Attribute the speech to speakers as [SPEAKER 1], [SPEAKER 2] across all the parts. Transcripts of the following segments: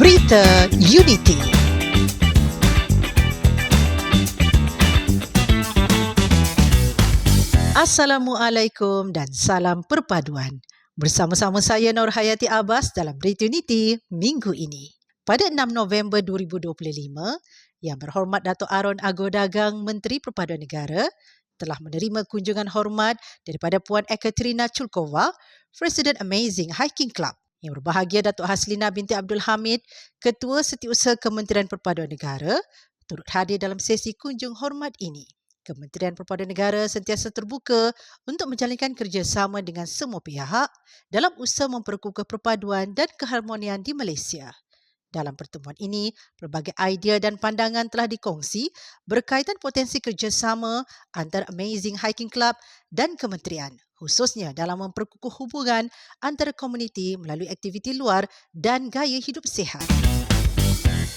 [SPEAKER 1] Berita Unity. Assalamualaikum dan salam perpaduan. Bersama-sama saya Nur Hayati Abbas dalam Berita Unity minggu ini. Pada 6 November 2025, Yang Berhormat Dato' Aron Ago Dagang Menteri Perpaduan Negara telah menerima kunjungan hormat daripada Puan Ekaterina Chulkova, Presiden Amazing Hiking Club. Yang berbahagia Datuk Haslina binti Abdul Hamid, Ketua Setiausaha Kementerian Perpaduan Negara, turut hadir dalam sesi kunjung hormat ini. Kementerian Perpaduan Negara sentiasa terbuka untuk menjalinkan kerjasama dengan semua pihak dalam usaha memperkukuh perpaduan dan keharmonian di Malaysia. Dalam pertemuan ini, pelbagai idea dan pandangan telah dikongsi berkaitan potensi kerjasama antara Amazing Hiking Club dan kementerian, khususnya dalam memperkukuh hubungan antara komuniti melalui aktiviti luar dan gaya hidup sihat.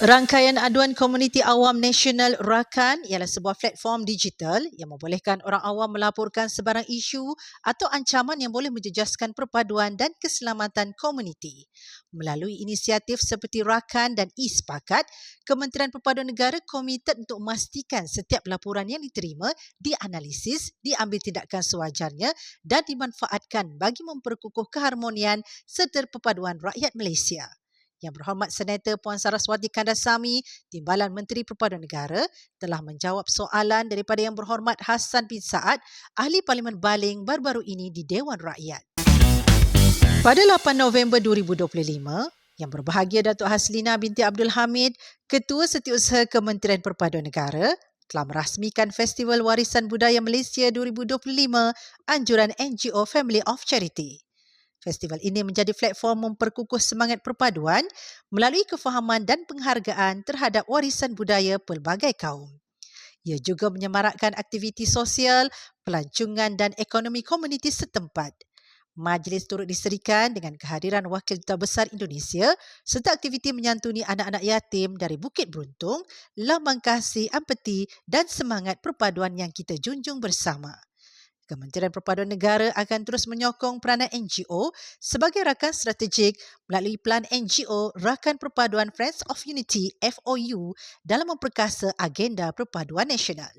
[SPEAKER 1] Rangkaian aduan komuniti awam nasional RAKAN ialah sebuah platform digital yang membolehkan orang awam melaporkan sebarang isu atau ancaman yang boleh menjejaskan perpaduan dan keselamatan komuniti. Melalui inisiatif seperti RAKAN dan e-Sepakat, Kementerian Perpaduan Negara komited untuk memastikan setiap laporan yang diterima dianalisis, diambil tindakan sewajarnya dan dimanfaatkan bagi memperkukuh keharmonian serta perpaduan rakyat Malaysia. Yang Berhormat Senator Puan Saraswati Kandasamy, Timbalan Menteri Perpaduan Negara, telah menjawab soalan daripada Yang Berhormat Hassan bin Saad, Ahli Parlimen Baling baru-baru ini di Dewan Rakyat. Pada 8 November 2025, yang berbahagia Datuk Haslina binti Abdul Hamid, Ketua Setiausaha Kementerian Perpaduan Negara, telah merasmikan Festival Warisan Budaya Malaysia 2025 anjuran NGO Family of Charity. Festival ini menjadi platform memperkukuh semangat perpaduan melalui kefahaman dan penghargaan terhadap warisan budaya pelbagai kaum. Ia juga menyemarakkan aktiviti sosial, pelancongan dan ekonomi komuniti setempat. Majlis turut diserikan dengan kehadiran Wakil Duta Besar Indonesia serta aktiviti menyantuni anak-anak yatim dari Bukit Beruntung, lambang kasih, empati dan semangat perpaduan yang kita junjung bersama. Kementerian Perpaduan Negara akan terus menyokong peranan NGO sebagai rakan strategik melalui Pelan NGO Rakan Perpaduan Friends of Unity FOU dalam memperkasa agenda perpaduan nasional.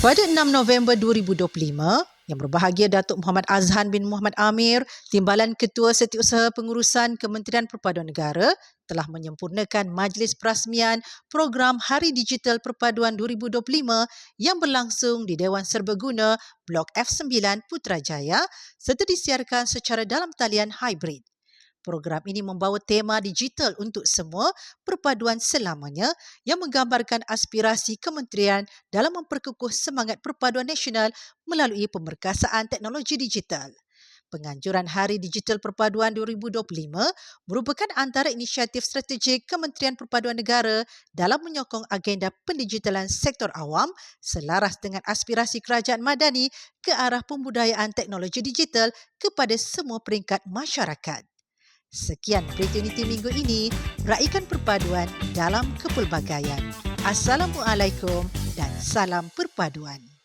[SPEAKER 1] Pada 6 November 2025, yang berbahagia Datuk Muhammad Azhan bin Muhammad Amir, Timbalan Ketua Setiausaha Pengurusan Kementerian Perpaduan Negara, telah menyempurnakan majlis perasmian program Hari Digital Perpaduan 2025 yang berlangsung di Dewan Serbaguna Blok F9 Putrajaya serta disiarkan secara dalam talian hybrid. Program ini membawa tema digital untuk semua perpaduan selamanya yang menggambarkan aspirasi kementerian dalam memperkukuh semangat perpaduan nasional melalui pemerkasaan teknologi digital. Penganjuran Hari Digital Perpaduan 2025 merupakan antara inisiatif strategik Kementerian Perpaduan Negara dalam menyokong agenda pendigitalan sektor awam selaras dengan aspirasi kerajaan madani ke arah pembudayaan teknologi digital kepada semua peringkat masyarakat. Sekian uniti minggu ini, raikan perpaduan dalam kepelbagaian. Assalamualaikum dan salam perpaduan.